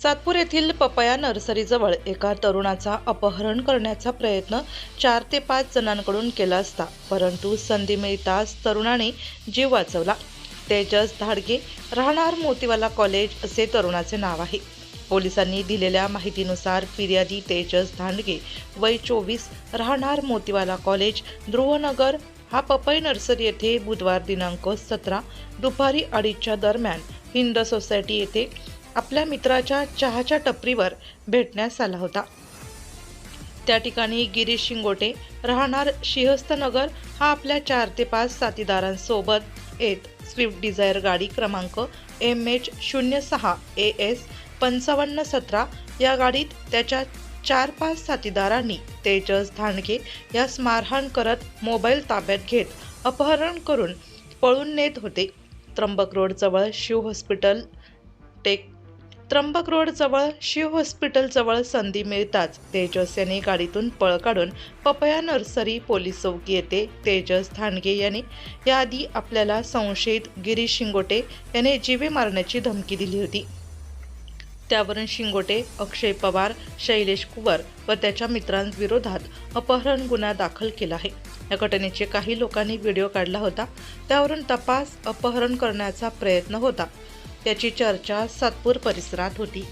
सातपूर येथील पपया नर्सरीजवळ एका तरुणाचा अपहरण करण्याचा प्रयत्न चार ते पाच जणांकडून केला असता परंतु संधी मिळताच तरुणाने जीव वाचवला. तेजस धाडगे राहणार मोतीवाला कॉलेज असे तरुणाचे नाव आहे. पोलिसांनी दिलेल्या माहितीनुसार फिर्यादी तेजस धांडगे वय चोवीस राहणार मोतीवाला कॉलेज ध्रुवनगर हा पपई नर्सरी येथे बुधवार दिनांक सतरा दुपारी अडीचच्या दरम्यान हिंद सोसायटी येथे आपल्या मित्राच्या चहाच्या टपरीवर भेटण्यास आला होता. त्या ठिकाणी गिरीश शिंगोटे राहणार शिहस्तनगर हा आपल्या चार ते पाच साथीदारांसोबत येत स्विफ्ट डिझायर गाडी क्रमांक एम एच शून्य सहा ए एस पंचावन्न सतरा या गाडीत त्याच्या चार पाच साथीदारांनी तेजस धानगे यास मारहाण करत मोबाईल ताब्यात घेत अपहरण करून पळून नेत होते. त्र्यंबक रोडजवळ शिव हॉस्पिटल टेक त्र्यंबक रोडजवळ शिव हॉस्पिटलजवळ संधी मिळताच तेजस यांनी गाडीतून पळ काढून पपया नर्सरी पोलीस चौकी येथे तेजस धांडगे यांनी याआधी आपल्याला संशयित गिरीश शिंगोटे याने जीवे मारण्याची धमकी दिली होती. त्यावरून शिंगोटे अक्षय पवार शैलेश कुवर व त्याच्या मित्रांविरोधात अपहरण गुन्हा दाखल केला आहे. या घटनेचे काही लोकांनी व्हिडिओ काढला होता. त्यावरून तपास अपहरण करण्याचा प्रयत्न होता. त्याची चर्चा सातपूर परिसरात होती.